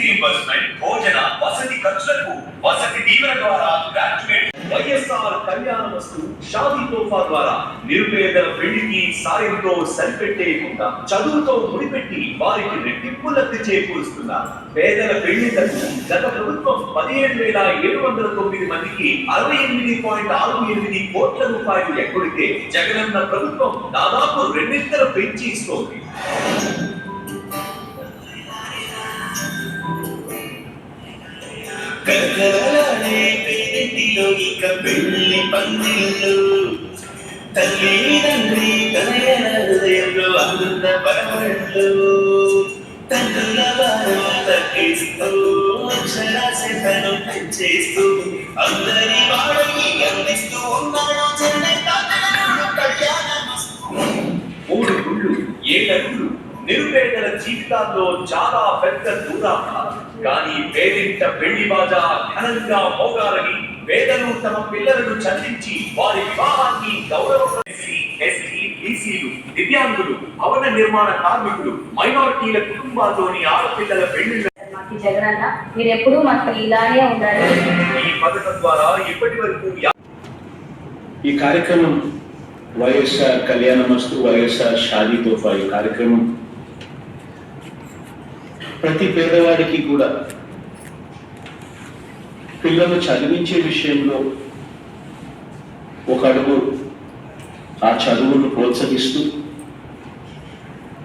Reimbursement భోజన వసతి ఖర్చులకు వసతి దీవెన ద్వారా గ్రాడ్యుయేట్ వైఎస్ఆర్ కళ్యాణ వస్తు షాదీ తోఫా ద్వారా నిరుపేదల పెళ్ళికి సాయంతో సరిపెట్టేయకుండా చదువుతో ముడిపెట్టి వారికి రెట్టింపు లబ్ధి చేకూరుస్తున్నారు పేదల పెళ్ళిలకు గత ప్రభుత్వం పదిహేడు వేల ఏడు వందల తొమ్మిది మందికి అరవై ఎనిమిది పాయింట్ ఆరు ఎనిమిది కోట్ల రూపాయలు ఎక్కడితే జగనన్న ప్రభుత్వం దాదాపు రెండింతలు పెంచి ఇస్తోంది పేరింటిలో ఇక పెళ్ళి పందిళ్ళు తల్లి తండ్రి తనయన హృదయంలో అందున్న పరమళ్ళు తండ్రుల భారం తగ్గిస్తూ అక్షరాశతను పెంచేస్తూ అందరి వాడికి అందిస్తూ ఉన్నాడు మూడు గుళ్ళు ఏడగుళ్ళు నిరుపేదల జీవితాల్లో చాలా పెద్ద దూరం కానీ పేరింట పెళ్ళి బాజా ఘనంగా మోగాలని పేదలు తమ పిల్లలను చదివించి వారి వివాహాన్ని గౌరవపరిచి బీసీలు దివ్యాంగులు భవన నిర్మాణ కార్మికులు మైనారిటీల కుటుంబాల్లోని ఆడపిల్లల మాకు జగనన్న మీరు ఎప్పుడూ మాకు ఇలానే ఉండాలి. ఈ పథకం ద్వారా ఇప్పటి వరకు ఈ కార్యక్రమం వైఎస్ఆర్ కళ్యాణమస్తు వైఎస్ఆర్ షాదీ తోఫా ఈ కార్యక్రమం. ప్రతి పేదవాడికి కూడా పిల్లలు చదివించే విషయంలో ఒక అడుగు ఆ చదువును ప్రోత్సహిస్తూ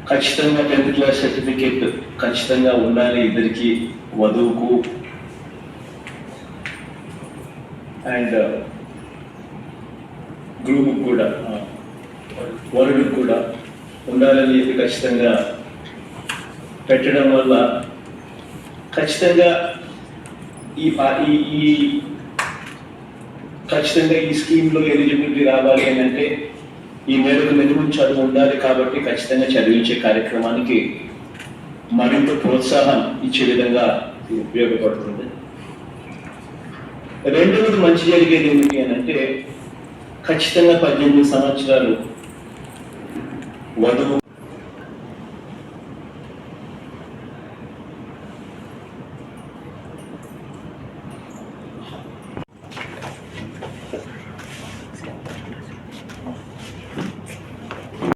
ఖచ్చితంగా టెన్త్ క్లాస్ సర్టిఫికేట్ ఖచ్చితంగా ఉండాలి ఇద్దరికి వధువుకు. అండ్ uh, గ్రూముకు కూడా వరుడికి కూడా ఉండాలని చెప్పి ఖచ్చితంగా పెట్టడం వల్ల ఖచ్చితంగా ఈ ఈ ఖచ్చితంగా ఈ స్కీమ్లో ఎలిజిబిలిటీ రావాలి అని అంటే ఈ మేరకు మినిమం చదువు ఉండాలి కాబట్టి ఖచ్చితంగా చదివించే కార్యక్రమానికి మరింత ప్రోత్సాహం ఇచ్చే విధంగా ఇది ఉపయోగపడుతుంది. రెండవది మంచి జరిగేది ఏమిటి అని అంటే ఖచ్చితంగా పద్దెనిమిది సంవత్సరాలు వధువు